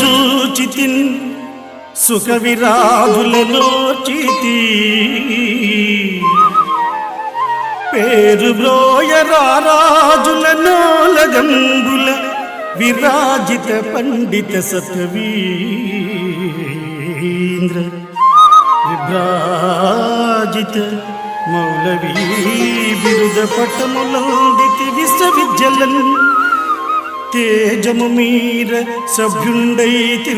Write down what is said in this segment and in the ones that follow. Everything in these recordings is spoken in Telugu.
జూచితిన్ సుఖ విరాజులలో చీతి. పేరు బ్రోయరాజుల నోలగంబుల విరాజిత పండిత సతవీంద్ర విభ్రాజిత మౌలవీ బిరుద పట్టములందితి విశ్వవిద్యలన్ తేజము మీర సభ్యుండైతి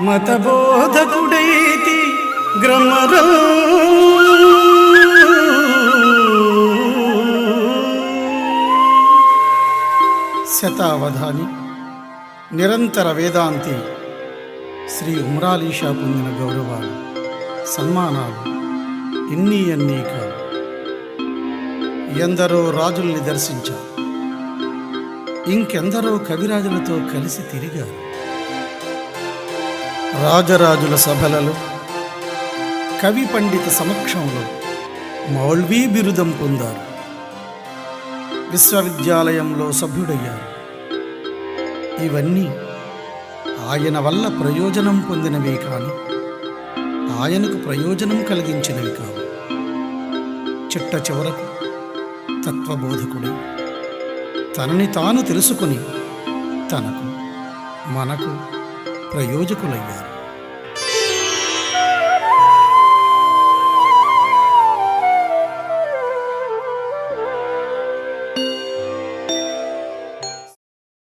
మతబోధకుడైతి గ్రమర. శతావధాని నిరంతర వేదాంతి శ్రీ ఉమ్రాలీషా పొందిన గౌరవాలు సన్మానాలు ఎన్ని అన్నీ కాదు ఎందరో రాజుల్ని దర్శించారు ఇంకెందరో కవిరాజులతో కలిసి తిరిగారు. రాజరాజుల సభలలో కవి పండిత సమక్షంలో మౌల్వీ బిరుదం పొందారు. విశ్వవిద్యాలయంలో సభ్యుడయ్యారు. ఇవన్నీ ఆయన వల్ల ప్రయోజనం పొందినవే కాని ఆయనకు ప్రయోజనం కలిగించినవి కావు. చిట్ట చివరకు తత్వబోధకుడు తనని తాను తెలుసుకుని తనకు మనకు ప్రయోజకులయ్యారు.